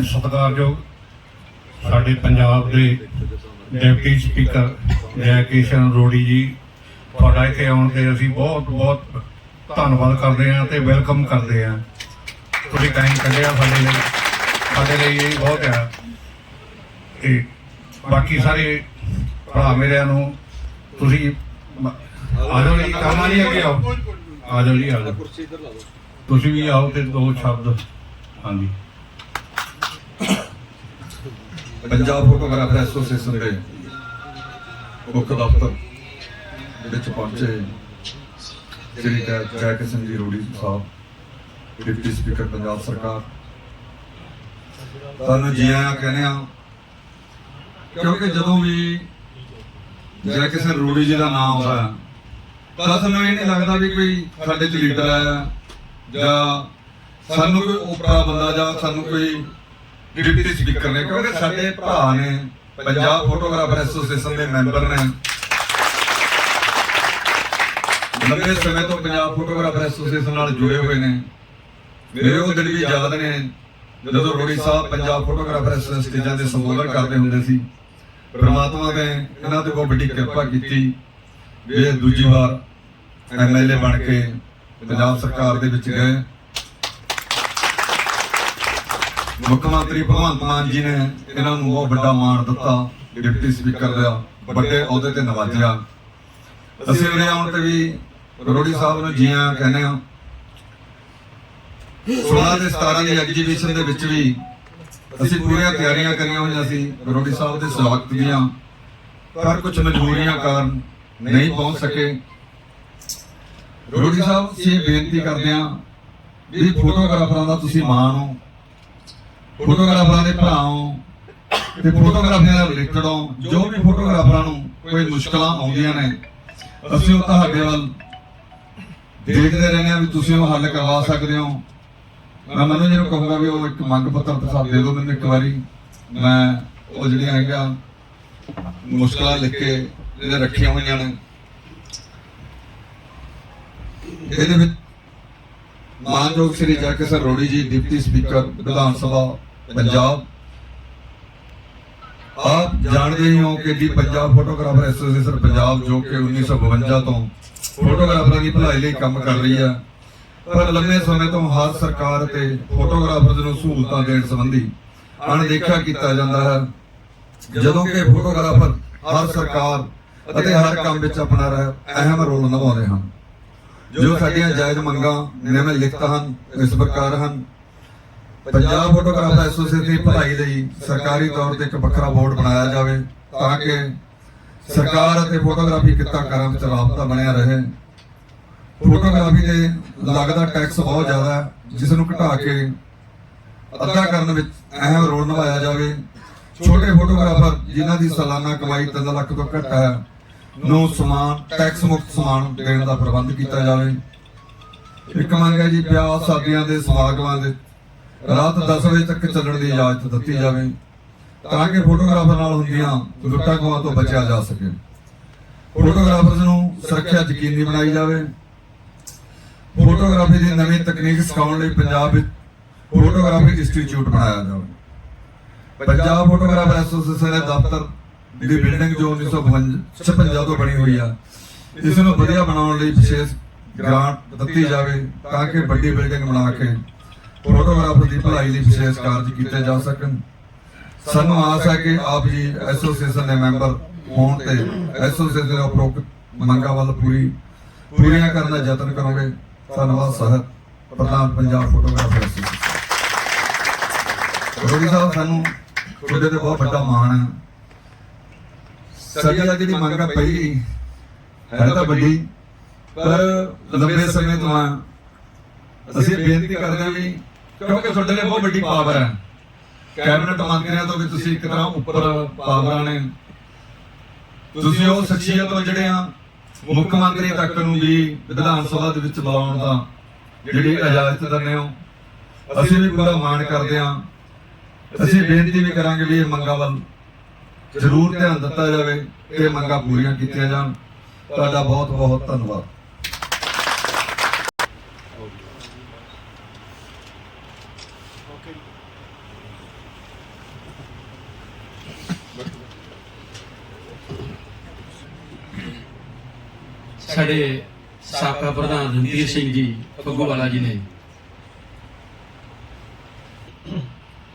ਸਤਿਕਾਰਯੋਗ ਸਾਡੇ ਪੰਜਾਬ ਦੇ ਡਿਪਟੀ ਸਪੀਕਰ ਜੈ ਕਿਸ਼ਨ ਰੋੜੀ ਜੀ, ਤੁਹਾਡਾ ਇੱਥੇ ਆਉਣ ਤੇ ਅਸੀਂ ਬਹੁਤ ਬਹੁਤ ਧੰਨਵਾਦ ਕਰਦੇ ਹਾਂ ਤੇ ਵੈਲਕਮ ਕਰਦੇ ਹਾਂ। ਤੁਸੀਂ ਟਾਈਮ ਕੱਢਿਆ ਸਾਡੇ ਲਈ ਸਾਡੇ ਲਈ ਇਹ ਬਹੁਤ ਹੈ। ਤੇ ਬਾਕੀ ਸਾਰੇ ਭਰਾ ਮੇਰਿਆਂ ਨੂੰ ਤੁਸੀਂ ਮ- ਆ ਜਾਓ ਜੀ, ਕੰਮ ਆ ਜੀ ਅੱਗੇ ਆਓ। ਆ ਜਾਓ ਜੀ, ਆ ਜਾਓ। ਤੁਸੀਂ ਵੀ ਆਓ ਤੇ ਦੋ ਸ਼ਬਦ। ਹਾਂਜੀ। ਪੰਜਾਬ ਫੋਟੋਗ੍ਰਾਫਰ ਐਸੋਸੀਏਸ਼ਨ ਦੇ ਮੁੱਖ ਦਫ਼ਤਰ ਵਿੱਚ ਪਹੁੰਚੇ ਸ੍ਰੀ ਜੈ ਕਿਸ਼ਨ ਜੀ ਰੋੜੀ ਸਾਹਿਬ ਡਿਪਟੀ ਸਪੀਕਰ ਪੰਜਾਬ ਸਰਕਾਰ। ਤੁਹਾਨੂੰ ਜੀ ਆਇਆਂ ਕਹਿੰਦੇ ਆ ਕਿਉਂਕਿ ਜਦੋਂ ਵੀ ਜੈ ਕਿਸ਼ਨ ਰੋੜੀ ਜੀ ਦਾ ਨਾਮ ਆਉਂਦਾ ਹੈ, ਤਾਂ ਸਾਨੂੰ ਇਹ ਨਹੀਂ ਲੱਗਦਾ ਵੀ ਕੋਈ ਸਾਡੇ ਚ ਲੀਡਰ ਆਇਆ ਜਾਂ ਸਾਨੂੰ ਕੋਈ ਓਪਰਾ ਬੰਦਾ ਜਾਂ ਸਾਨੂੰ ਕੋਈ ਡਿਪਟੀ ਸਪੀਕਰ ਨੇ, ਕਿਉਂਕਿ ਸਾਡੇ ਭਰਾ ਨੇ ਪੰਜਾਬ ਫੋਟੋਗ੍ਰਾਫਰ ਐਸੋਸੀਏਸ਼ਨ ਦੇ ਮੈਂਬਰ ਨੇ। ਲੰਬੇ ਸਮੇਂ ਤੋਂ ਪੰਜਾਬ ਫੋਟੋਗ੍ਰਾਫਰ ਐਸੋਸੀਏਸ਼ਨ ਨਾਲ ਜੁੜੇ ਹੋਏ ਨੇ। ਮੇਰੇ ਉਹ ਦਿਨ ਵੀ ਯਾਦ ਨੇ, ਜਦੋਂ ਰੋੜੀ ਸਾਹਿਬ ਪੰਜਾਬ ਫੋਟੋਗ੍ਰਾਫਰ ਐਸੋਸੀਏਸ਼ਨ ਸਟੇਜਾਂ ਦੇ ਸੰਬੋਧਨ ਕਰਦੇ ਹੁੰਦੇ ਸੀ। ਪ੍ਰਮਾਤਮਾ ਨੇ ਇਹਨਾਂ ਤੇ ਬਹੁਤ ਵੱਡੀ ਕਿਰਪਾ ਕੀਤੀ, ਵੀ ਇਹ ਦੂਜੀ ਵਾਰ ਐਮਐਲਏ ਬਣ ਕੇ ਪੰਜਾਬ ਸਰਕਾਰ ਦੇ ਵਿੱਚ ਗਏ। ਮੁੱਖ ਮੰਤਰੀ ਭਗਵੰਤ ਮਾਨ ਜੀ ਨੇ ਇਹਨਾਂ ਨੂੰ ਬਹੁਤ ਵੱਡਾ ਮਾਣ ਦਿੱਤਾ, ਡਿਪਟੀ ਸਪੀਕਰ ਦਾ, ਵੱਡੇ ਅਹੁਦੇ ਤੇ ਨਵਾਜਿਆ। ਅਸੀਂ ਉਰੇ ਆਉਣ ਤੇ ਵੀ ਰੋੜੀ ਸਾਹਿਬ ਨੂੰ ਜੀਆਂ ਕਹਿੰਦੇ ਆ 16 ਤੇ 17 ਦੀ ਐਗਜੀਬਿਸ਼ਨ ਦੇ ਵਿੱਚ ਵੀ ਅਸੀਂ ਪੂਰੀਆਂ ਤਿਆਰੀਆਂ ਕਰੀਆਂ ਹੋਈਆਂ ਸੀ, ਰੋੜੀ ਸਾਹਿਬ ਦੇ ਸਵਾਗਤ ਦੀਆਂ। ਪਰ ਕੁਝ ਮਜਬੂਰੀਆਂ ਕਾਰਨ ਨਹੀਂ ਪਹੁੰਚ ਸਕੇ। ਰੋੜੀ ਸਾਹਿਬ, ਅਸੀਂ ਬੇਨਤੀ ਕਰਦੇ ਆ ਵੀ ਫੋਟੋਗ੍ਰਾਫਰਾਂ ਦਾ ਤੁਸੀਂ ਮਾਣ ਹੋ। ਫੋਟੋਗ੍ਰਾਫਰਾਂ ਦੇ ਭਰਾ ਤੇ ਫੋਟੋਗ੍ਰਾਫੀਆਂ ਨਾਲ ਰਿਲੇਟਡ ਹੋ ਜੋ ਵੀ ਫੋਟੋਗ੍ਰਾਫਰਾਂ ਨੂੰ ਕੋਈ ਮੁਸ਼ਕਲਾਂ ਆਉਂਦੀਆਂ ਨੇ, ਅਸੀਂ ਉਹ ਤੁਹਾਡੇ ਵੱਲ ਦੇਖਦੇ ਰਹਿੰਦੇ ਹਾਂ ਵੀ ਤੁਸੀਂ ਉਹ ਹੱਲ ਕਰਵਾ ਸਕਦੇ ਹੋ। ਮੈਂ ਮੈਨੂੰ ਜਿਹਨੂੰ ਕਹੂੰਗਾ ਵੀ ਉਹ ਇੱਕ ਮੰਗ ਪੱਤਰ ਦਿਖਾ ਦੇ ਦਿਓ ਮੈਨੂੰ ਇੱਕ ਵਾਰੀ। ਮੈਂ ਉਹ ਜਿਹੜੀਆਂ ਹੈਗਾ ਮੁਸ਼ਕਲਾਂ ਲਿਖ ਕੇ ਇਹਦੇ ਰੱਖੀਆਂ ਹੋਈਆਂ ਨੇ। ਇਹਦੇ ਵਿੱਚ ਮਾਨਯੋਗ ਸ੍ਰੀ ਜੈਕਿਸਰ ਰੋੜੀ ਜੀ, ਡਿਪਟੀ ਸਪੀਕਰ, ਵਿਧਾਨ ਸਭਾ ਪੰਜਾਬ। ਆਪ ਜਾਣਦੇ ਹੀ ਹੋ ਕਿ ਜੀ ਪੰਜਾਬ ਫੋਟੋਗ੍ਰਾਫਰ ਐਸੋਸੀਏਸ਼ਨ ਪੰਜਾਬ ਜੋ ਕਿ 1952 ਤੋਂ ਫੋਟੋਗ੍ਰਾਫਰਾਂ ਦੀ ਭਲਾਈ ਲਈ ਕੰਮ ਕਰ ਰਹੀ ਹੈ ਪਰ ਲੰਮੇ ਸਮੇਂ ਤੋਂ ਹਰ ਸਰਕਾਰ ਤੇ ਫੋਟੋਗ੍ਰਾਫਰਜ਼ ਨੂੰ ਸਹੂਲਤਾਂ ਦੇਣ ਸੰਬੰਧੀ ਅਣਦੇਖਿਆ ਕੀਤਾ ਜਾਂਦਾ ਹੈ। ਜਦੋਂ ਕਿ ਫੋਟੋਗ੍ਰਾਫਰ ਹਰ ਸਰਕਾਰ ਅਤੇ ਹਰ ਕੰਮ ਵਿੱਚ ਆਪਣਾ ਅਹਿਮ ਰੋਲ ਨਿਭਾਉਂਦੇ ਹਨ। ਜੋ ਸਾਡੀਆਂ ਜਾਇਜ਼ ਮੰਗਾਂ ਨਿਯਮ ਲਿਖਤ ਹਨ, ਇਸ ਪ੍ਰਕਾਰ ਹਨ। ਪੰਜਾਬ ਫੋਟੋਗ੍ਰਾਫਰ ਐਸੋਸੀਏਸ਼ਨ ਦੀ ਭਲਾਈ ਲਈ ਸਰਕਾਰੀ ਤੌਰ ਤੇ ਇੱਕ ਵੱਖਰਾ ਬੋਰਡ ਬਣਾਇਆ ਜਾਵੇ ਤਾਂ ਕਿ ਸਰਕਾਰ ਅਤੇ ਫੋਟੋਗ੍ਰਾਫੀ ਕਿੱਤਾ ਕਰਮ ਚ ਰਾਬਤਾ ਬਣਿਆ ਰਹੇ। ਫੋਟੋਗ੍ਰਾਫੀ ਦੇ ਲੱਗਦਾ ਟੈਕਸ ਬਹੁਤ ਜ਼ਿਆਦਾ ਹੈ, ਜਿਸ ਨੂੰ ਘਟਾ ਕੇ ਅੱਧਾ ਕਰਨ ਵਿੱਚ ਅਹਿਮ ਰੋਲ ਨਿਭਾਇਆ ਜਾਵੇ। ਛੋਟੇ ਫੋਟੋਗ੍ਰਾਫਰ ਜਿਨ੍ਹਾਂ ਦੀ ਸਾਲਾਨਾ ਕਮਾਈ 3 ਲੱਖ ਤੋਂ ਘੱਟ ਹੈ, ਨੂੰ ਸਮਾਨ, ਟੈਕਸ ਮੁਕਤ ਸਮਾਨ ਦੇਣ ਦਾ ਪ੍ਰਬੰਧ ਕੀਤਾ ਜਾਵੇ। ਇੱਕ ਮੰਗ ਹੈ ਜੀ, ਵਿਆਹ ਸ਼ਾਦੀਆਂ ਦੇ ਸਮਾਗਮਾਂ ਦੇ ਰਾਤ 10 ਵਜੇ ਤੱਕ ਚੱਲਣ ਦੀ ਇਜਾਜ਼ਤ ਦਿੱਤੀ ਜਾਵੇ, ਤਾਂ ਕਿ ਫੋਟੋਗ੍ਰਾਫਰ ਨਾਲ ਹੁੰਦੀਆਂ ਲੁੱਟਾਂ ਖੋਹਾਂ ਤੋਂ ਬਚਿਆ ਜਾ ਸਕੇ। ਫੋਟੋਗ੍ਰਾਫਰਸ ਨੂੰ ਸੁਰੱਖਿਆ ਯਕੀਨੀ ਬਣਾਈ ਜਾਵੇ। ਫੋਟੋਗ੍ਰਾਫੀ ਦੀ ਨਵੀਂ ਤਕਨੀਕ ਸਿਖਾਉਣ ਲਈ ਪੰਜਾਬ ਵਿੱਚ ਫੋਟੋਗ੍ਰਾਫੀ ਇੰਸਟੀਚਿਊਟ ਬਣਾਇਆ ਜਾਵੇ। ਪੰਜਾਬ ਫੋਟੋਗ੍ਰਾਫਰ ਐਸੋਸੀਏਸ਼ਨ ਦੇ ਦਫ਼ਤਰ ਦੀ ਬਿਲਡਿੰਗ ਜੋ 1956 ਤੋਂ ਬਣੀ ਹੋਈ ਆ, ਇਸ ਨੂੰ ਵਧੀਆ ਬਣਾਉਣ ਲਈ ਵਿਸ਼ੇਸ਼ ਗ੍ਰਾਂਟ ਦਿੱਤੀ ਜਾਵੇ ਤਾਂ ਕਿ ਵੱਡੀ ਬਿਲਡਿੰਗ ਬਣਾ ਕੇ ਫੋਟੋਗ੍ਰਾਫਰ ਦੀ ਭਲਾਈ ਲਈ ਵਿਸ਼ੇਸ਼ ਕਾਰਜ ਕੀਤੇ ਜਾ ਸਕਣ। ਸਾਨੂੰ ਆਸ ਹੈ ਕਿ ਆਪ ਜੀ ਐਸੋਸੀਏਸ਼ਨ ਦੇ ਮੈਂਬਰ ਹੋਣ ਤੇ ਐਸੋਸੀਏਸ਼ਨ ਦੇ ਉਪਰੋਕਤ ਮੰਗਾਂ ਵੱਲ ਪੂਰੀ, ਪੂਰੀਆਂ ਕਰਨ ਦਾ ਯਤਨ ਕਰੋਗੇ। ਧੰਨਵਾਦ ਸਹਿਤ ਪ੍ਰਧਾਨ ਪੰਜਾਬ ਫੋਟੋਗ੍ਰਾਫਰ ਐਸੋਸੀਏਸ਼ਨ। ਰੋੜੀ ਸਾਹਿਬ, ਸਾਨੂੰ ਤੁਹਾਡੇ ਤੇ ਬਹੁਤ ਵੱਡਾ ਮਾਣ ਹੈ। ਸਾਡੀ ਆ ਜਿਹੜੀ ਮੰਗ ਹੈ ਤਾਂ ਵੱਡੀ, ਪਰ ਲੰਬੇ ਸਮੇਂ ਤੋਂ ਅਸੀਂ ਬੇਨਤੀ ਕਰਦੇ ਹਾਂ ਵੀ ਕਿਉਂਕਿ ਤੁਹਾਡੇ ਲਈ ਬਹੁਤ ਵੱਡੀ ਪਾਵਰ ਹੈ। ਕੈਬਨਿਟ ਮੰਤਰੀਆਂ ਤੋਂ ਵੀ ਤੁਸੀਂ ਇੱਕ ਤਰ੍ਹਾਂ ਉੱਪਰ ਪਾਵਰਾਂ ਨੇ ਤੁਸੀਂ ਉਹ ਸ਼ਖਸੀਅਤ ਹੋ ਜਿਹੜੇ ਆ, ਮੁੱਖ ਮੰਤਰੀ ਤੱਕ ਨੂੰ ਵੀ ਵਿਧਾਨ ਸਭਾ ਦੇ ਵਿੱਚ ਬੁਲਾਉਣ ਦਾ ਜਿਹੜੀ ਇਜਾਜ਼ਤ ਦਿੰਦੇ ਹੋ। ਅਸੀਂ ਵੀ ਪੂਰਾ ਮਾਣ ਕਰਦੇ ਹਾਂ। ਅਸੀਂ ਬੇਨਤੀ ਵੀ ਕਰਾਂਗੇ ਵੀ ਇਹ ਮੰਗਾਂ ਵੱਲ ਜ਼ਰੂਰ ਧਿਆਨ ਦਿੱਤਾ ਜਾਵੇ ਇਹ ਮੰਗਾਂ ਪੂਰੀਆਂ ਕੀਤੀਆਂ ਜਾਣ। ਤੁਹਾਡਾ ਬਹੁਤ ਬਹੁਤ ਧੰਨਵਾਦ। ਸਾਡੇ ਸਾਬਕਾ ਪ੍ਰਧਾਨ ਰਣਧੀਰ ਸਿੰਘ ਜੀ ਫੱਗੂਵਾਲਾ ਜੀ ਨੇ।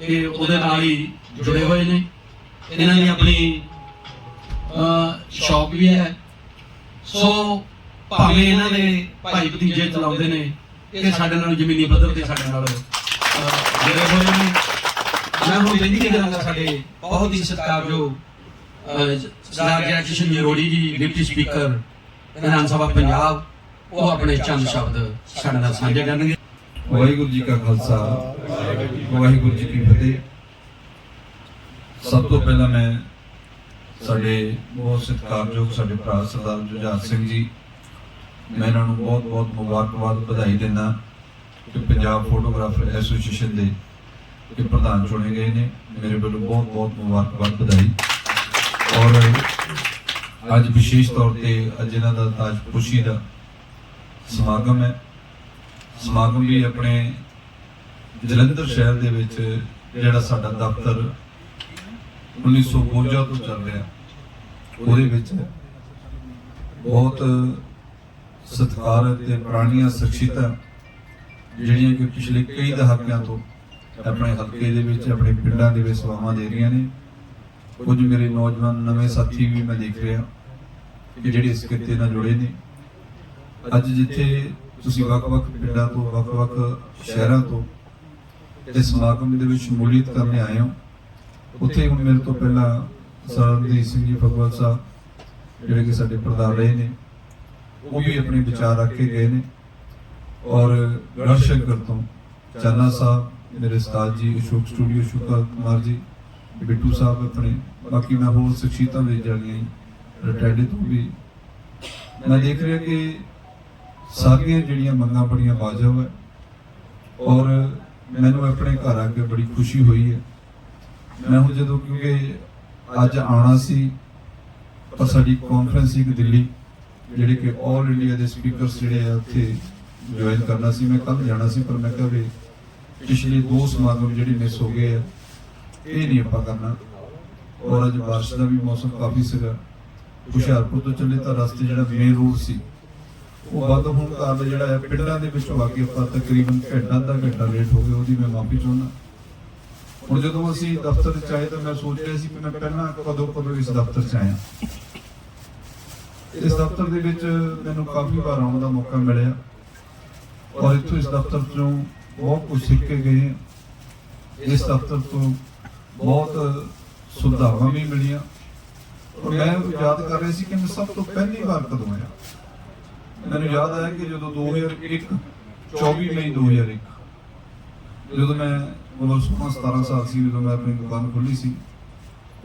ਇਹ ਉਹਦੇ ਨਾਲ ਹੀ ਜੁੜੇ ਹੋਏ ਨੇ। ਇਹਨਾਂ ਦੀ ਆਪਣੀ ਸ਼ੌਪ ਵੀ ਹੈ। ਸੋ ਭਾਵੇਂ ਇਹਨਾਂ ਦੇ ਭਾਈ ਭਤੀਜੇ ਚਲਾਉਂਦੇ ਨੇ ਇਹ ਸਾਡੇ ਨਾਲ ਜ਼ਮੀਨੀ ਪੱਧਰ ਤੇ ਸਾਡੇ ਨਾਲ ਜੁੜੇ ਹੋਏ ਨੇ। ਮੈਂ ਹੁਣ ਬੇਨਤੀ ਕਰਾਂਗਾ ਸਾਡੇ ਬਹੁਤ ਹੀ ਸਤਿਕਾਰਯੋਗ ਅਹ, ਸਰਦਾਰ ਜੈਕਸ਼ਨ ਜਰੋੜੀ ਜੀ ਡਿਪਟੀ ਸਪੀਕਰ। ਵਿਧਾਨ ਸਭਾ ਪੰਜਾਬ, ਉਹ ਆਪਣੇ ਚੰਦ ਸ਼ਬਦ ਸਾਡੇ ਨਾਲ ਸਾਂਝੇ ਕਰਨਗੇ। ਵਾਹਿਗੁਰੂ ਜੀ ਕਾ ਖਾਲਸਾ, ਵਾਹਿਗੁਰੂ ਜੀ ਕੀ ਫਤਿਹ। ਸਭ ਤੋਂ ਪਹਿਲਾਂ ਮੈਂ ਸਾਡੇ ਬਹੁਤ ਸਤਿਕਾਰਯੋਗ ਸਾਡੇ ਭਰਾ ਸਰਦਾਰ ਜੁਝਾਰ ਸਿੰਘ ਜੀ, ਮੈਂ ਇਹਨਾਂ ਨੂੰ ਬਹੁਤ ਬਹੁਤ ਮੁਬਾਰਕਬਾਦ ਵਧਾਈ ਦਿੰਦਾ ਕਿ ਪੰਜਾਬ ਫੋਟੋਗ੍ਰਾਫਰ ਐਸੋਸੀਏਸ਼ਨ ਦੇ ਇਹ ਪ੍ਰਧਾਨ ਚੁਣੇ ਗਏ ਨੇ। ਮੇਰੇ ਵੱਲੋਂ ਬਹੁਤ ਬਹੁਤ ਮੁਬਾਰਕਬਾਦ ਵਧਾਈ। ਔਰ ਅੱਜ ਵਿਸ਼ੇਸ਼ ਤੌਰ ਤੇ ਅੱਜ ਇਹਨਾਂ ਦਾ ਤਾਜਪੋਸ਼ੀ ਦਾ ਸਮਾਗਮ ਹੈ। ਸਮਾਗਮ ਵੀ ਆਪਣੇ ਜਲੰਧਰ ਸ਼ਹਿਰ ਦੇ ਵਿੱਚ ਜਿਹੜਾ ਸਾਡਾ ਦਫ਼ਤਰ 1952 ਤੋਂ ਚੱਲ ਰਿਹਾ, ਉਹਦੇ ਵਿੱਚ ਬਹੁਤ ਸਤਿਕਾਰ ਤੇ ਪੁਰਾਣੀਆਂ ਸ਼ਖਸੀਅਤਾਂ ਜਿਹੜੀਆਂ ਕਿ ਪਿਛਲੇ ਕਈ ਦਹਾਕਿਆਂ ਤੋਂ ਆਪਣੇ ਹਲਕੇ ਦੇ ਵਿੱਚ, ਆਪਣੇ ਪਿੰਡਾਂ ਦੇ ਵਿੱਚ ਸੇਵਾਵਾਂ ਦੇ ਰਹੀਆਂ ਨੇ। ਕੁਝ ਮੇਰੇ ਨੌਜਵਾਨ ਨਵੇਂ ਸਾਥੀ ਵੀ ਮੈਂ ਦੇਖ ਰਿਹਾ। ਕਿ ਜਿਹੜੇ ਇਸ ਕਿੱਤੇ ਨਾਲ ਜੁੜੇ ਨੇ। ਅੱਜ ਜਿੱਥੇ ਤੁਸੀਂ ਵੱਖ-ਵੱਖ ਪਿੰਡਾਂ ਤੋਂ, ਵੱਖ-ਵੱਖ ਸ਼ਹਿਰਾਂ ਤੋਂ ਇਸ ਸਮਾਗਮ ਦੇ ਵਿੱਚ ਸ਼ਮੂਲੀਅਤ ਕਰਨ ਆਏ ਹੋ, ਉੱਥੇ ਹੁਣ ਮੇਰੇ ਤੋਂ ਪਹਿਲਾਂ ਸਰਦੇਵ ਸਿੰਘ ਜੀ ਫਗਵਾਲ ਸਾਹਿਬ, ਜਿਹੜੇ ਕਿ ਸਾਡੇ ਪ੍ਰਧਾਨ ਰਹੇ ਨੇ, ਉਹ ਵੀ ਆਪਣੇ ਵਿਚਾਰ ਰੱਖ ਕੇ ਗਏ ਨੇ। ਔਰ ਗੜਸ਼ੰਕਰ ਤੋਂ ਚੰਨਾ ਸਾਹਿਬ, ਮੇਰੇ ਉਸਤਾਦ ਜੀ ਅਸ਼ੋਕ ਸਟੂਡੀਓ ਸ਼ੁਕਾ ਕੁਮਾਰ ਜੀ, ਬਿੱਟੂ ਸਾਹਿਬ ਆਪਣੇ, ਬਾਕੀ ਮੈਂ ਹੋਰ ਸ਼ਖਸੀਅਤਾਂ ਦੇ ਜਾਣੀਆਂ ਰਿਟਾਇਰਡ ਤੋਂ ਵੀ ਮੈਂ ਦੇਖ ਰਿਹਾ ਕਿ ਸਾਰੀਆਂ ਜਿਹੜੀਆਂ ਮੰਗਾਂ ਬੜੀਆਂ ਵਾਜਬ ਹੈ ਔਰ ਮੈਨੂੰ ਆਪਣੇ ਘਰ ਆ ਕੇ ਬੜੀ ਖੁਸ਼ੀ ਹੋਈ ਹੈ। ਮੈਂ ਹੁਣ ਜਦੋਂ ਕਿਉਂਕਿ ਅੱਜ ਆਉਣਾ ਸੀ ਪਰ ਸਾਡੀ ਕਾਨਫਰੰਸ ਸੀ ਕਿ ਦਿੱਲੀ, ਜਿਹੜੇ ਕਿ 올 ਇੰਡੀਆ ਦੇ ਸਪੀਕਰਸ ਜਿਹੜੇ ਆ ਉੱਥੇ ਜੁਆਇਨ ਕਰਨਾ ਸੀ। ਮੈਂ ਕੱਲ ਜਾਣਾ ਸੀ, ਪਰ ਮੈਂ ਕਿਹਾ ਵੀ ਪਿਛਲੇ ਦੋ ਸਮਾਗਮ ਜਿਹੜੇ ਮਿਸ ਹੋ ਗਏ ਆ, ਇਹ ਨਹੀਂ ਆਪਾਂ ਕਰਨਾ। ਔਰ ਅੱਜ ਬਾਰਿਸ਼ ਦਾ ਵੀ ਮੌਸਮ ਕਾਫੀ ਸੀਗਾ। ਹੁਸ਼ਿਆਰਪੁਰ ਤੋਂ ਚੱਲੇ ਤਾਂ ਰਸਤੇ ਜਿਹੜਾ ਮੇਨ ਰੋਡ ਸੀ, ਉਹ ਬੰਦ ਹੋਣ ਕਾਰਨ ਜਿਹੜਾ ਹੈ ਪਿੰਡਾਂ ਦੇ ਵਿੱਚੋਂ ਆ ਕੇ ਆਪਾਂ ਤਕਰੀਬਨ ਘੰਟਾ ਅੱਧਾ ਘੰਟਾ ਲੇਟ ਹੋ ਗਏ ਉਹਦੀ ਮੈਂ ਮਾਫੀ ਚਾਹੁੰਦਾ। ਹੁਣ ਜਦੋਂ ਅਸੀਂ ਦਫ਼ਤਰ ਚ ਆਏ ਤਾਂ ਮੈਂ ਸੋਚ ਰਿਹਾ ਸੀ ਕਿ ਮੈਂ ਪਹਿਲਾਂ ਕਦੋਂ ਕਦੋਂ ਇਸ ਦਫ਼ਤਰ ਚ ਆਇਆ। ਇਸ ਦਫ਼ਤਰ ਦੇ ਵਿੱਚ ਮੈਨੂੰ ਕਾਫੀ ਵਾਰ ਆਉਣ ਦਾ ਮੌਕਾ ਮਿਲਿਆ ਔਰ ਇੱਥੋਂ ਇਸ ਦਫ਼ਤਰ ਤੋਂ ਬਹੁਤ ਕੁਝ ਸਿੱਖ ਕੇ ਗਏ ਇਸ ਦਫ਼ਤਰ ਤੋਂ ਬਹੁਤ ਸੁਧਾਰਾਂ ਵੀ ਮਿਲੀਆਂ। ਮੈਂ ਯਾਦ ਕਰ ਰਿਹਾ ਸੀ ਕਿ ਮੈਂ ਸਭ ਤੋਂ ਪਹਿਲੀ ਵਾਰ ਕਦੋਂ ਆਇਆ। ਮੈਨੂੰ ਯਾਦ ਆਇਆ ਕਿ ਜਦੋਂ 2001 24 ਮਈ 2001 ਜਦੋਂ ਮੈਂ ਉਮਰ 16 17 ਸਾਲ ਸੀ, ਜਦੋਂ ਮੈਂ ਆਪਣੀ ਦੁਕਾਨ ਖੋਲੀ ਸੀ,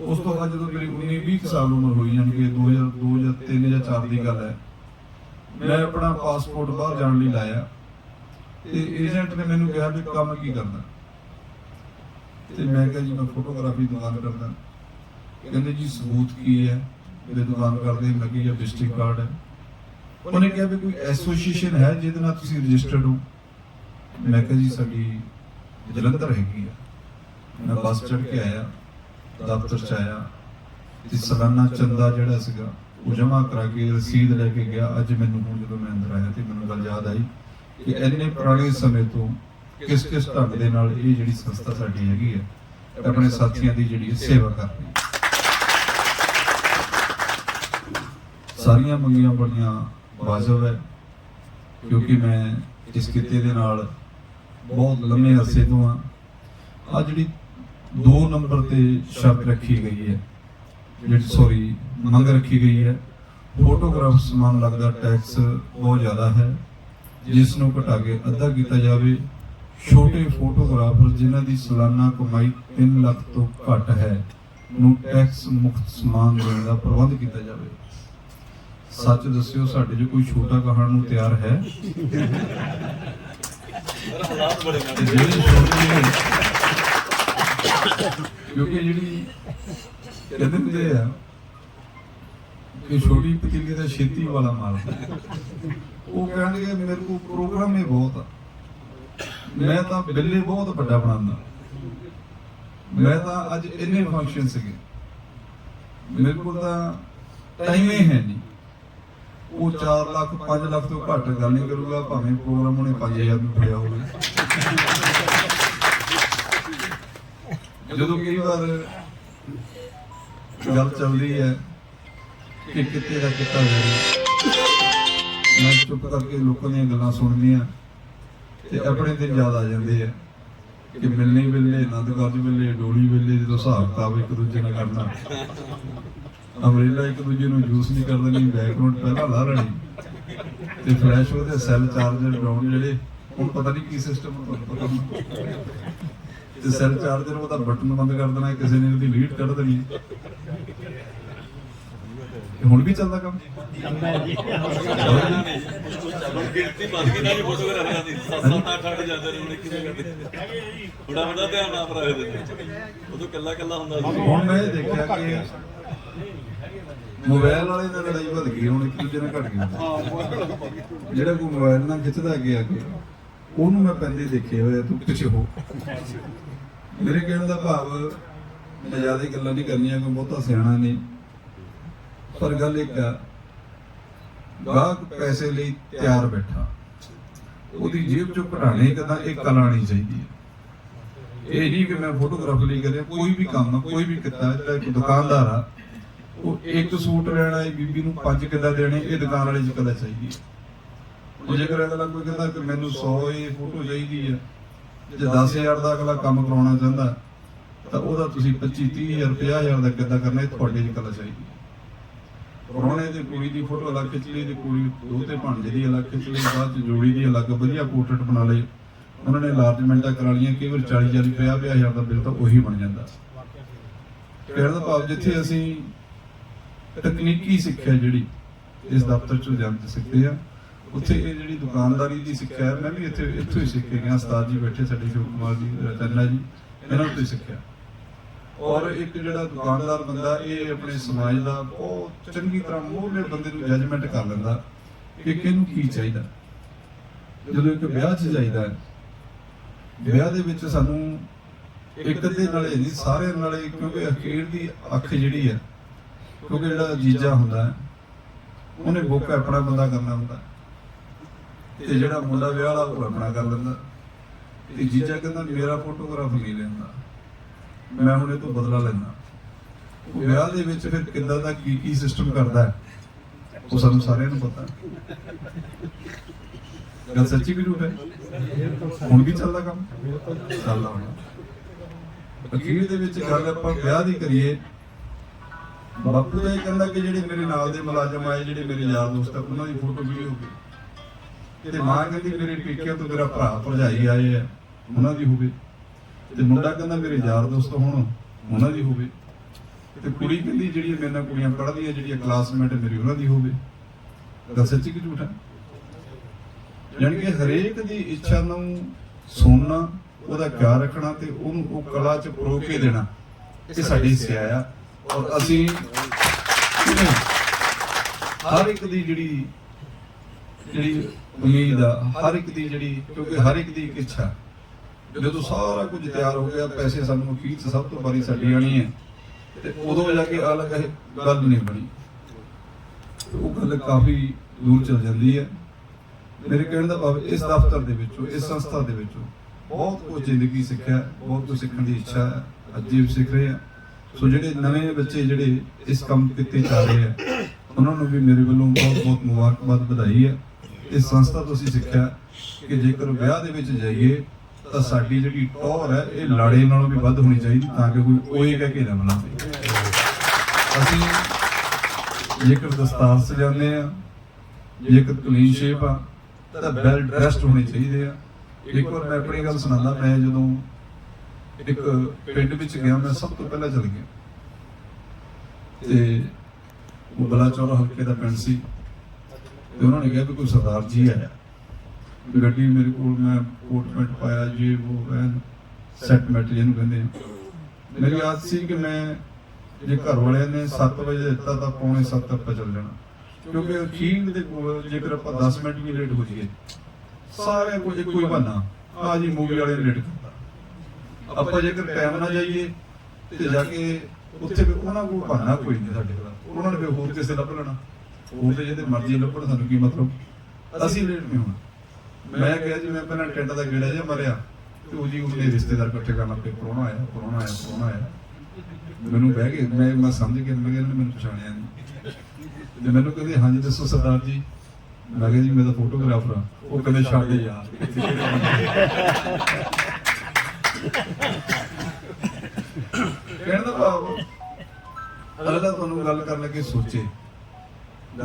ਉਸ ਤੋਂ ਬਾਅਦ ਜਦੋਂ ਮੇਰੀ 19 20 ਸਾਲ ਉਮਰ ਹੋਈ, ਯਾਨੀ ਕਿ 2002 ਜਾਂ 3 ਜਾਂ 4 ਦੀ ਗੱਲ ਹੈ, ਮੈਂ ਆਪਣਾ ਪਾਸਪੋਰਟ ਬਾਹਰ ਜਾਣ ਲਈ ਲਾਇਆ ਤੇ ਏਜੰਟ ਨੇ ਮੈਨੂੰ ਕਿਹਾ ਵੀ ਕੰਮ ਕੀ ਕਰਨਾ। ਤੇ ਮੈਂ ਕਿਹਾ ਜੀ, ਮੈਂ ਫੋਟੋਗ੍ਰਾਫੀ ਦੁਕਾਨ ਕਰਦਾ। ਕਹਿੰਦੇ ਜੀ ਸਬੂਤ ਕੀ ਹੈ? ਮੇਰੇ ਦੁਕਾਨ ਕਰਦੇ ਮੈਂ ਕਿਹਾ ਡਿਸਟ੍ਰਿਕਟ ਕਾਰਡ ਹੈ ਉਹਨੇ ਕਿਹਾ ਵੀ ਕੋਈ ਐਸੋਸੀਏਸ਼ਨ ਹੈ ਜਿਹਦੇ ਨਾਲ ਤੁਸੀਂ ਰਜਿਸਟਰਡ ਹੋ? ਮੈਂ ਕਿਹਾ ਜੀ ਸਾਡੀ ਜਲੰਧਰ ਹੈਗੀ ਆ। ਮੈਂ ਬੱਸ ਚੜ੍ਹ ਕੇ ਆਇਆ, ਦਫ਼ਤਰ ਚ ਆਇਆ ਤੇ ਸਾਲਾਨਾ ਚੰਦਾ ਜਿਹੜਾ ਸੀਗਾ, ਉਹ ਜਮ੍ਹਾਂ ਕਰਾ ਕੇ ਰਸੀਦ ਲੈ ਕੇ ਗਿਆ। ਅੱਜ ਮੈਨੂੰ ਹੁਣ ਜਦੋਂ ਮੈਂ ਅੰਦਰ ਆਇਆ ਤੇ ਮੈਨੂੰ ਗੱਲ ਯਾਦ ਆਈ ਕਿ ਇੰਨੇ ਪੁਰਾਣੇ ਸਮੇਂ ਤੋਂ ਕਿਸ ਕਿਸ ਢੰਗ ਦੇ ਨਾਲ ਇਹ ਜਿਹੜੀ ਸੰਸਥਾ ਸਾਡੀ ਹੈਗੀ ਹੈ ਆਪਣੇ ਸਾਥੀਆਂ ਦੀ ਜਿਹੜੀ ਸੇਵਾ ਕਰ ਰਹੀ ਹੈ। ਸਾਰੀਆਂ ਮੰਗੀਆਂ ਬੜੀਆਂ ਵਾਜਬ ਹੈ, ਕਿਉਂਕਿ ਮੈਂ ਇਸ ਕਿੱਤੇ ਦੇ ਨਾਲ ਬਹੁਤ ਲੰਮੇ ਅਰਸੇ ਤੋਂ ਆ ਆ ਜਿਹੜੀ 2 ਨੰਬਰ ਤੇ ਸ਼ਰਤ ਰੱਖੀ ਗਈ ਹੈ, ਜਿਹੜੀ ਸੌਰੀ ਮੰਗ ਰੱਖੀ ਗਈ ਹੈ, ਫੋਟੋਗ੍ਰਾਫਸ ਸਮਾਨ ਲੱਗਦਾ ਟੈਕਸ ਬਹੁਤ ਜ਼ਿਆਦਾ ਹੈ, ਜਿਸ ਨੂੰ ਘਟਾ ਕੇ ਅੱਧਾ ਕੀਤਾ ਜਾਵੇ। ਛੋਟੇ ਫੋਟੋਗ੍ਰਾਫਰ ਜਿਨ੍ਹਾਂ ਦੀ ਸਾਲਾਨਾ ਕਮਾਈ 3 ਲੱਖ ਤੋਂ ਘੱਟ ਹੈ, ਨੂੰ ਟੈਕਸ ਮੁਕਤ ਸਮਾਨ ਦੇਣ ਦਾ ਪ੍ਰਬੰਧ ਕੀਤਾ ਜਾਵੇ। ਸੱਚ ਦੱਸਿਓ, ਸਾਡੇ ਜੋ ਕੋਈ ਛੋਟਾ ਕਹਾਣ ਨੂੰ ਤਿਆਰ ਹੈ। ਕਿਉਂਕਿ ਜਿਹੜੀ ਕਹਿੰਦੇ ਹੁੰਦੇ ਆ ਕਿ ਛੋਟੀ ਪਤੀਲੀ ਦਾ ਛੇਤੀ ਵਾਲਾ ਮਾਲ। ਉਹ ਕਹਿਣਗੇ, ਮੇਰੇ ਕੋਲ ਪ੍ਰੋਗਰਾਮ ਹੀ ਬਹੁਤ ਆ। ਮੈਂ ਤਾਂ ਬਿੱਲੇ ਬਹੁਤ ਵੱਡਾ ਬਣਾਉਂਦਾ। ਮੈਂ ਤਾਂ ਅੱਜ ਇੰਨੇ ਫੰਕਸ਼ਨ ਸੀਗੇ। ਮੇਰੇ ਕੋਲ ਤਾਂ ਟਾਈਮ ਹੀ ਹੈ ਨਹੀਂ। ਉਹ 4 ਲੱਖ 5 ਲੱਖ ਤੋਂ ਘੱਟ ਗੱਲ ਨਹੀਂ ਕਰੂਗਾ, ਭਾਵੇਂ ਪ੍ਰੋਗਰਾਮ ਉਹਨੇ 5000 ਨੂੰ ਫੜਿਆ ਹੋਵੇ। ਜਦੋਂ ਕਈ ਵਾਰ ਗੱਲ ਚੱਲਦੀ ਹੈ ਕਿ ਕਿਤੇ ਦਾ ਕਿਤਾ ਹੋਵੇ ਮੈਂ ਚੁੱਪ ਕਰਕੇ ਲੋਕਾਂ ਦੀਆਂ ਗੱਲਾਂ ਸੁਣਦੀਆਂ ਤੇ ਆਪਣੇ ਤੇ ਯਾਦ ਆ ਜਾਂਦੇ ਆ ਕਿ ਮਿਲਣੀ ਵੇਲੇ, ਆਨੰਦ ਕਾਰਜ ਵੇਲੇ, ਡੋਲੀ ਵੇਲੇ ਜਦੋਂ ਹਿਸਾਬ ਕਿਤਾਬ ਇੱਕ ਦੂਜੇ ਨਾਲ ਕਰਨਾ। ਅਮਰੀਲਾ ਇੱਕ ਦੂਜੇ ਨੂੰ ਯੂਜ਼ ਨਹੀਂ ਕਰਦੇ ਨਹੀਂ ਬੈਕਗ੍ਰਾਉਂਡ ਪਹਿਲਾਂ ਲਾ ਲੈਣੀ। ਤੇ ਫਲੈਸ਼ ਉਹਦੇ ਸੈੱਲ ਚਾਰਜਰ ਡਾਊਨ ਜਿਹੜੇ ਹੁਣ ਪਤਾ ਨਹੀਂ ਕੀ ਸਿਸਟਮ ਤੁਹਾਨੂੰ ਪਤਾ ਨਹੀਂ ਤੇ ਸੈੱਲ ਚਾਰਜਰ ਉਹਦਾ ਬਟਨ ਬੰਦ ਕਰ ਦੇਣਾ ਕਿਸੇ ਨੇ ਉਹਦੀ ਲੀਡ ਕੱਢ ਦੇਣੀ ਇਹ ਹੁਣ ਵੀ ਚੱਲਦਾ ਕੰਮ? ਗਿਣਤੀ ਵੱਧ ਗਈ ਨਾ ਜੀ ਫੋਟੋਗ੍ਰਾਫਰਾਂ ਦੀ 7-8 ਜਾਂਦੇ ਨੇ ਹੁਣ ਕਿਵੇਂ ਕਰਦੇ ਬੜਾ ਵੱਡਾ ਧਿਆਨ ਨਾਲ ਭਰਾ ਦੇ ਉਦੋਂ ਕੱਲਾ ਕੱਲਾ ਹੁੰਦਾ ਸੀ ਹੁਣ ਮੈਂ ਦੇਖਿਆ ਕਿ ਮੋਬਾਈਲ ਵਾਲੇ ਨਾਲ ਲੜਾਈ ਵੱਧ ਗਈ ਹੁਣ ਇੱਕ ਦੂਜੇ ਨਾਲ ਘਟ ਗਈ ਜਿਹੜਾ ਕੋਈ ਮੋਬਾਈਲ ਨਾਲ ਖਿੱਚਦਾ ਅੱਗੇ ਅੱਗੇ ਉਹਨੂੰ ਮੈਂ ਪੈਂਦੇ ਦੇਖੇ ਹੋਏ ਤੂੰ ਪਿੱਛੇ ਹੋ। ਮੇਰੇ ਕਹਿਣ ਦਾ ਭਾਵ ਮੈਂ ਜ਼ਿਆਦਾ ਗੱਲਾਂ ਨਹੀਂ ਕਰਨੀਆਂ ਕੋਈ ਬਹੁਤਾ ਸਿਆਣਾ ਨਹੀਂ। ਪਰ ਗੱਲ ਇੱਕ ਆ ਗਾਹਕ ਪੈਸੇ ਲਈ ਤਿਆਰ ਬੈਠਾ। ਉਹਦੀ ਜੇਬ ਚੋਂ ਘਟਾਣੇ ਕਦਾਂ ਇਹ ਕਲਾ ਨਹੀਂ ਚਾਹੀਦੀ ਹੈ ਇਹ ਨਹੀਂ ਕਿ ਮੈਂ ਫੋਟੋਗ੍ਰਾਫੀ ਲਈ ਕਰਿਆ ਕੋਈ ਵੀ ਕੰਮ ਕੋਈ ਵੀ ਕਿੱਤਾ ਜਿਹੜਾ ਇੱਕ ਦੁਕਾਨਦਾਰ ਆ ਉਹ ਇੱਕ ਸੂਟ ਲੈਣਾ ਹੈ ਬੀਬੀ ਨੂੰ ਪੰਜ ਕਿੱਦਾਂ ਦੇਣੇ, ਇਹ ਦੁਕਾਨ ਵਾਲੇ ਚ ਕਦਾ ਚਾਹੀਦੀ ਉਹ ਜੇਕਰ ਅਗਲਾ ਕੋਈ ਕਹਿੰਦਾ ਕਿ ਮੈਨੂੰ 100 ਇਹ ਫੋਟੋ ਚਾਹੀਦੀ ਹੈ ਜੇ 10000 ਦਾ ਅਗਲਾ ਕੰਮ ਕਰਾਉਣਾ ਚਾਹੁੰਦਾ, ਤਾਂ ਉਹਦਾ ਤੁਸੀਂ 25 30000 50000 ਦਾ ਕਿੱਦਾਂ ਕਰਨਾ, ਇਹ ਤੁਹਾਡੇ ਚ ਕਲਾ ਚਾਹੀਦੀ ਪਰੋਣੇ ਦੀ ਕੁੜੀ ਦੀ ਫੋਟੋ ਅਲੱਗ ਖਿੱਚ ਲਈ, ਤੇ ਕੁੜੀ ਦੋ ਭਾਂਜੇ ਦੀ ਅਲੱਗ ਖਿੱਚ ਲਈ, ਬਾਅਦ ਚ ਜੋੜੀ ਦੀ ਅਲੱਗ ਵਧੀਆ ਪੋਰਟਰੇਟ ਬਣਾ ਲਏ ਉਹਨਾਂ ਨੇ ਲਾਰਜਮੈਂਟਾਂ ਕਰਾ ਲਈਆਂ, ਕਈ ਵਾਰ 40 40 50 ਹਜ਼ਾਰ ਦਾ ਬਿੱਲ ਤਾਂ ਉਹੀ ਬਣ ਜਾਂਦਾ। ਕਹਿਣ ਦਾ ਭਾਵ ਜਿੱਥੇ ਅਸੀਂ ਤਕਨੀਕੀ ਸਿੱਖਿਆ ਜਿਹੜੀ ਇਸ ਦਫ਼ਤਰ ਚੋਂ ਜਾਣ ਸਕਦੇ ਆ। ਉੱਥੇ ਇਹ ਜਿਹੜੀ ਦੁਕਾਨਦਾਰੀ ਦੀ ਸਿੱਖਿਆ ਹੈ, ਮੈਂ ਵੀ ਇੱਥੇ ਇੱਥੋਂ ਹੀ ਸਿੱਖ ਕੇ ਗਿਆ। ਉਸਤਾਦ ਜੀ ਬੈਠੇ ਸਾਡੇ ਸ਼ਿਵ ਕੁਮਾਰ ਜੀ ਰਤਨਾ ਜੀ ਇਹਨਾਂ ਤੋਂ ਹੀ ਸਿੱਖਿਆ। ਔਰ ਇੱਕ ਜਿਹੜਾ ਦੁਕਾਨਦਾਰ ਬੰਦਾ ਇਹ ਆਪਣੇ ਸਮਾਜ ਦਾ ਬਹੁਤ ਚੰਗੀ ਤਰ੍ਹਾਂ ਮੂਹਰੇ ਬੰਦੇ ਨੂੰ ਜੱਜਮੈਂਟ ਕਰ ਲੈਂਦਾ ਕਿ ਕਿਹਨੂੰ ਕੀ ਚਾਹੀਦਾ। ਜਦੋਂ ਇੱਕ ਵਿਆਹ 'ਚ ਜਾਈਦਾ ਵਿਆਹ ਦੇ ਵਿੱਚ ਸਾਨੂੰ ਇੱਕ ਦੇ ਨਾਲੇ ਨਹੀਂ ਸਾਰਿਆਂ ਨਾਲੇ ਕਿਉਂਕਿ ਅਖੀਰ ਦੀ ਅੱਖ ਜਿਹੜੀ ਹੈ ਕਿਉਂਕਿ ਜਿਹੜਾ ਜੀਜਾ ਹੁੰਦਾ ਹੈ, ਉਹਨੇ ਬੁੱਕ ਆਪਣਾ ਬੰਦਾ ਕਰਨਾ ਹੁੰਦਾ। ਤੇ ਜਿਹੜਾ ਮੁੰਡਾ ਵਿਆਹ ਵਾਲਾ, ਉਹ ਆਪਣਾ ਕਰ ਲੈਂਦਾ। ਤੇ ਜੀਜਾ ਕਹਿੰਦਾ, ਮੇਰਾ ਫੋਟੋਗ੍ਰਾਫ ਨਹੀਂ ਲੈਂਦਾ। ਮੈਂ ਹੁਣ ਇਹ ਤੋਂ ਬਦਲਾ ਲੈਣਾ ਉਹ ਵਿਆਹ ਦੇ ਵਿੱਚ ਫਿਰ ਕਿੱਦਾਂ ਦਾ ਕੀ ਕੀ ਸਿਸਟਮ ਕਰਦਾ ਹੈ, ਉਹ ਸਾਨੂੰ ਸਾਰਿਆਂ ਨੂੰ ਪਤਾ ਗੱਲ ਸੱਚੀ ਕਿ ਝੂਠ ਹੈ? ਹੁਣ ਵੀ ਚੱਲਦਾ ਕੰਮ? ਚੱਲਦਾ ਹੁਣ। ਅਖੀਰ ਦੇ ਵਿੱਚ ਗੱਲ ਆਪਾਂ ਵਿਆਹ ਦੀ ਕਰੀਏ ਬਾਪੂ ਇਹ ਕਹਿੰਦਾ ਕਿ ਜਿਹੜੇ ਮੇਰੇ ਨਾਲ ਦੇ ਮੁਲਾਜ਼ਮ ਆਏ, ਜਿਹੜੇ ਮੇਰੇ ਯਾਰ ਦੋਸਤ ਆ, ਉਹਨਾਂ ਦੀ ਫੋਟੋ ਵੀਡੀਓ ਹੋਵੇ। ਤੇ ਮਾਂ ਕਹਿੰਦੀ ਮੇਰੇ ਪੇਕਿਆਂ ਤੋਂ ਮੇਰਾ ਭਰਾ ਭਰਜਾਈ ਆਏ ਆ, ਉਹਨਾਂ ਦੀ ਹੋਵੇ। ਤੇ ਮੁੰਡਾ ਕਹਿੰਦਾ ਮੇਰੇ ਯਾਰ ਦੋਸਤ ਹੋਣ, ਉਹਨਾਂ ਦੀ ਹੋਵੇ। ਤੇ ਕੁੜੀ ਕਹਿੰਦੀ ਜਿਹੜੀ ਮੇਰੇ ਨਾਲ ਕੁੜੀਆਂ ਪੜ੍ਹਦੀਆਂ, ਜਿਹੜੀਆਂ ਕਲਾਸਮੇਟ ਮੇਰੀ, ਉਹਨਾਂ ਦੀ ਹੋਵੇ। ਗੱਲ ਸੱਚੀ ਕਿ ਝੂਠ ਯਾਨੀ ਕਿ ਹਰੇਕ ਦੀ ਇੱਛਾ ਨੂੰ ਸੁਣਨਾ, ਉਹਦਾ ਖਿਆਲ ਰੱਖਣਾ ਤੇ ਉਹਨੂੰ ਉਹ ਕਲਾ ਚ ਪਰੋ ਕੇ ਦੇਣਾ, ਇਹ ਸਾਡੀ ਸਿਆ ਔਰ ਅਸੀਂ ਹਰ ਇੱਕ ਦੀ ਜਿਹੜੀ ਜਿਹੜੀ ਉਮੀਦ ਆ, ਹਰ ਇੱਕ ਦੀ ਜਿਹੜੀ, ਕਿਉਂਕਿ ਹਰ ਇੱਕ ਦੀ ਇੱਕ ਇੱਛਾ। ਜਦੋਂ ਸਾਰਾ ਕੁਝ ਤਿਆਰ ਹੋ ਗਿਆ, ਪੈਸੇ ਸਾਨੂੰ ਅਖੀਰ ਸਭ ਤੋਂ ਵਾਰੀ ਸਾਡੀ ਆਣੀ ਹੈ। ਤੇ ਉਦੋਂ ਜਾ ਕੇ ਅਲੱਗ ਇਹ ਗੱਲ ਨਹੀਂ ਬਣੀ। ਉਹ ਗੱਲ ਕਾਫੀ ਦੂਰ ਚਲ ਜਾਂਦੀ ਹੈ। ਮੇਰੇ ਕਹਿਣ ਦਾ ਭਾਵ, ਇਸ ਦਫ਼ਤਰ ਦੇ ਵਿੱਚੋਂ, ਇਸ ਸੰਸਥਾ ਦੇ ਵਿੱਚੋਂ ਬਹੁਤ ਕੁਝ ਜ਼ਿੰਦਗੀ ਸਿੱਖਿਆ, ਬਹੁਤ ਕੁਝ ਸਿੱਖਣ ਦੀ ਇੱਛਾ ਹੈ। ਅੱਜ ਵੀ ਸਿੱਖ ਰਹੇ ਆ ਸੋ ਜਿਹੜੇ ਨਵੇਂ ਬੱਚੇ ਜਿਹੜੇ ਇਸ ਕੰਮ ਕਿਤੇ ਚੱਲ ਰਹੇ ਆ, ਉਹਨਾਂ ਨੂੰ ਵੀ ਮੇਰੇ ਵੱਲੋਂ ਬਹੁਤ ਬਹੁਤ ਮੁਬਾਰਕਬਾਦ ਵਧਾਈ ਹੈ ਇਸ ਸੰਸਥਾ ਤੋਂ ਅਸੀਂ ਸਿੱਖਿਆ ਕਿ ਜੇਕਰ ਵਿਆਹ ਦੇ ਵਿੱਚ ਜਾਈਏ, ਤਾਂ ਸਾਡੀ ਜਿਹੜੀ ਟੌਰ ਹੈ, ਇਹ ਲਾੜੇ ਨਾਲੋਂ ਵੀ ਵੱਧ ਹੋਣੀ ਚਾਹੀਦੀ ਤਾਂ ਕਿ ਕੋਈ ਓਏ ਕਹਿ ਕੇ ਨਾ ਬੁਲਾਵੇ ਅਸੀਂ ਜੇਕਰ ਦਸਤਾਰ ਸਜਾਉਂਦੇ ਆ, ਜੇਕਰ ਕਲੀਨ ਸ਼ੇਪ ਆ, ਤਾਂ ਵੈਲ ਡਰੈਸਡ ਹੋਣੇ ਚਾਹੀਦੇ ਆ। ਇੱਕ ਵਾਰ ਮੈਂ ਆਪਣੀ ਗੱਲ ਸੁਣਾਉਂਦਾ, ਮੈਂ ਜਦੋਂ ਇੱਕ ਪਿੰਡ ਵਿੱਚ ਗਿਆ, ਮੈਂ ਸਭ ਤੋਂ ਪਹਿਲਾਂ ਚਲ ਗਿਆ। ਤੇ ਉਹ ਬਲਾਚੌਰ ਹਲਕੇ ਦਾ ਪਿੰਡ ਸੀ। ਤੇ ਉਹਨਾਂ ਨੇ ਕਿਹਾ ਵੀ ਕੋਈ ਸਰਦਾਰ ਜੀ ਆਇਆ। ਗੱਡੀ ਮੇਰੇ ਕੋਲ, ਮੈਂ ਕੋਟ ਪੈਂਟ ਪਾਇਆ, ਜੀ ਉਹ ਐਨ ਸੈਟ ਮੈਟ ਜਿਹਨੂੰ ਕਹਿੰਦੇ ਮੇਰੀ ਆਦਤ ਸੀ ਕਿ ਮੈਂ ਜੇ ਘਰ ਵਾਲਿਆਂ ਨੇ 7 ਵਜੇ ਦਿੱਤਾ ਤਾਂ ਪੌਣੇ 7 ਆਪਾਂ ਚੱਲ ਜਾਣਾ। ਕਿਉਂਕਿ ਅਖੀਰ ਦੇ ਕੋਲ ਜੇਕਰ ਆਪਾਂ 10 ਮਿੰਟ ਵੀ ਲੇਟ ਹੋ ਜਾਈਏ, ਸਾਰਿਆਂ ਕੋਲ ਇੱਕੋ ਬਹਾਨਾ ਆ ਜੀ ਮੂਵੀ ਵਾਲੇ ਲੇਟ ਕਰਤਾ ਆਪਾਂ ਜੇਕਰ ਟਾਈਮ ਨਾਲ ਜਾਈਏ ਤੇ ਜਾ ਕੇ ਉੱਥੇ ਵੀ ਉਹਨਾਂ ਕੋਲ ਬਹਾਨਾ ਕੋਈ ਨਹੀਂ ਸਾਡੇ ਕੋਲ। ਉਹਨਾਂ ਨੇ ਫਿਰ ਹੋਰ ਕਿਸੇ ਲੱਭ ਲੈਣਾ। ਹੋਰ ਤੇ ਜਿਹਦੇ ਮਰਜ਼ੀ ਲੱਭਣ, ਸਾਨੂੰ ਕੀ ਮਤਲਬ? ਅਸੀਂ ਲੇਟ ਨਹੀਂ ਹੋਣਾ। ਮੈਂ ਕਿਹਾ ਜੀ, ਮੈਂ ਪਹਿਲਾਂ ਟੈਂਟ ਦਾ ਗੇੜਾ ਜਿਹਾ ਮਰਿਆ ਤੇ ਉਹ ਜੀ ਉਹਦੇ ਰਿਸ਼ਤੇਦਾਰ ਇਕੱਠੇ ਕਰਨ ਲੱਗੇ, ਪਰੋਣਾ ਆਇਆ ਪਰੋਣਾ ਆਇਆ ਪਰੋਣਾ ਆਇਆ। ਮੈਨੂੰ ਬਹਿ ਕੇ ਮੈਂ ਮੈਂ ਸਮਝ ਕੇ ਮੈਂ ਕਿਹਾ ਮੈਨੂੰ ਪਛਾਣਿਆ ਨਹੀਂ ਤੇ ਮੈਨੂੰ ਕਹਿੰਦੇ, ਹਾਂਜੀ, ਦੱਸੋ ਸਰਦਾਰ ਜੀ। ਮੈਂ ਕਿਹਾ ਜੀ, ਮੈਂ ਤਾਂ ਫੋਟੋਗ੍ਰਾਫਰ ਆ ਉਹ ਕਹਿੰਦੇ, ਛੱਡ ਯਾਰ। ਕਹਿਣ ਦਾ ਭਾਵ ਅਗਲਾ ਤੁਹਾਨੂੰ ਗੱਲ ਕਰਨ ਲੱਗੇ ਸੋਚੇ।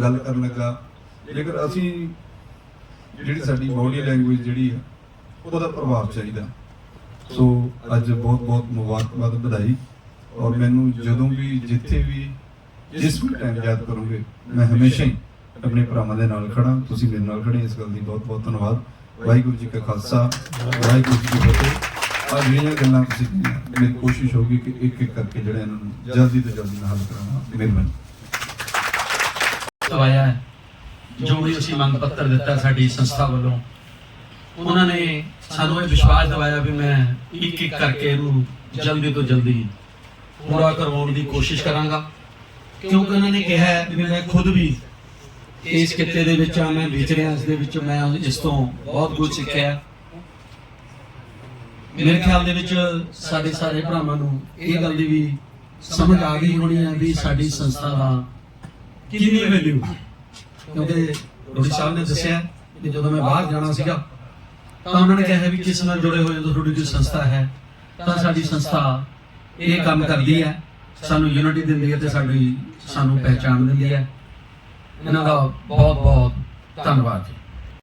ਗੱਲ ਕਰਨ ਲੱਗਾ। ਜੇਕਰ ਅਸੀਂ ਜਿਹੜੀ ਸਾਡੀ ਬਾਡੀ ਲੈਂਗੁਏਜ ਜਿਹੜੀ ਆ, ਉਹਦਾ ਪ੍ਰਭਾਵ ਚਾਹੀਦਾ। ਸੋ ਅੱਜ ਬਹੁਤ ਬਹੁਤ ਮੁਬਾਰਕਬਾਦ ਵਧਾਈ। ਔਰ ਮੈਨੂੰ ਜਦੋਂ ਵੀ, ਜਿੱਥੇ ਵੀ, ਜਿਸ ਵੀ ਟਾਈਮ ਯਾਦ ਕਰੋਗੇ, ਮੈਂ ਹਮੇਸ਼ਾ ਹੀ ਆਪਣੇ ਭਰਾਵਾਂ ਦੇ ਨਾਲ ਖੜਾ ਤੁਸੀਂ ਮੇਰੇ ਨਾਲ ਖੜੇ ਇਸ ਗੱਲ ਦੀ ਬਹੁਤ ਬਹੁਤ ਧੰਨਵਾਦ। ਵਾਹਿਗੁਰੂ ਜੀ ਕਾ ਖਾਲਸਾ, ਵਾਹਿਗੁਰੂ ਜੀ ਕੀ ਫਤਿਹ। ਆ ਜਿਹੜੀਆਂ ਗੱਲਾਂ ਤੁਸੀਂ ਕੀਤੀਆਂ ਮੇਰੀ ਕੋਸ਼ਿਸ਼ ਹੋਗੀ ਕਿ ਇੱਕ ਇੱਕ ਕਰਕੇ ਜਿਹੜੇ ਇਹਨਾਂ ਨੂੰ ਜਲਦੀ ਤੋਂ ਜਲਦੀ ਨਾਲ ਹੱਲ ਕਰਾਉਣਾ ਮਿਹਰਬਾਨੀ। ਦਵਾਇਆ ਹੈ, ਜੋ ਵੀ ਅਸੀਂ ਮੰਗ ਪੱਤਰ ਦਿੱਤਾ ਸਾਡੀ ਸੰਸਥਾ ਵੱਲੋਂ, ਉਹਨਾਂ ਨੇ ਸਾਨੂੰ ਇਹ ਵਿਸ਼ਵਾਸ ਦਿਵਾਇਆ ਵੀ ਮੈਂ ਇੱਕ ਇੱਕ ਕਰਕੇ ਇਹਨੂੰ ਜਲਦੀ ਤੋਂ ਜਲਦੀ ਪੂਰਾ ਕਰਵਾਉਣ ਦੀ ਕੋਸ਼ਿਸ਼ ਕਰਾਂਗਾ। ਕਿਉਂਕਿ ਉਹਨਾਂ ਨੇ ਕਿਹਾ ਵੀ ਮੈਂ ਖੁਦ ਵੀ ਇਸ ਕਿੱਤੇ ਦੇ ਵਿੱਚ ਆ, ਮੈਂ ਵਿਚ ਰਿਹਾ, ਇਸ ਦੇ ਵਿੱਚ ਮੈਂ ਇਸ ਤੋਂ ਬਹੁਤ ਕੁਝ ਸਿੱਖਿਆ ਮੇਰੇ ਖਿਆਲ ਦੇ ਵਿੱਚ ਸਾਡੇ ਸਾਰੇ ਭਰਾਵਾਂ ਨੂੰ ਇਹ ਗੱਲ ਦੀ ਵੀ ਸਮਝ ਆ ਗਈ ਹੋਣੀ ਹੈ ਵੀ ਸਾਡੀ ਸੰਸਥਾ ਦਾ ਕਿੰਨੀ ਵੈਲਿਊ ਕਿਉਂਕਿ ਰੋਡੀ ਸਾਹਿਬ ਨੇ ਦੱਸਿਆ ਕਿ ਜਦੋਂ ਮੈਂ ਬਾਹਰ ਜਾਣਾ ਸੀਗਾ, ਤਾਂ ਉਹਨਾਂ ਨੇ ਕਿਹਾ ਵੀ ਕਿਸ ਨਾਲ ਜੁੜੇ ਹੋਏ ਹੋ, ਤੁਹਾਡੀ ਕੋਈ ਸੰਸਥਾ ਹੈ? ਤਾਂ ਸਾਡੀ ਸੰਸਥਾ ਇਹ ਕੰਮ ਕਰਦੀ ਹੈ, ਸਾਨੂੰ ਯੂਨਿਟੀ ਦਿੰਦੀ ਹੈ ਤੇ ਸਾਡੀ, ਸਾਨੂੰ ਪਹਿਚਾਣ ਦਿੰਦੀ ਹੈ। ਇਹਨਾਂ ਦਾ ਬਹੁਤ ਬਹੁਤ ਧੰਨਵਾਦ ਜੀ।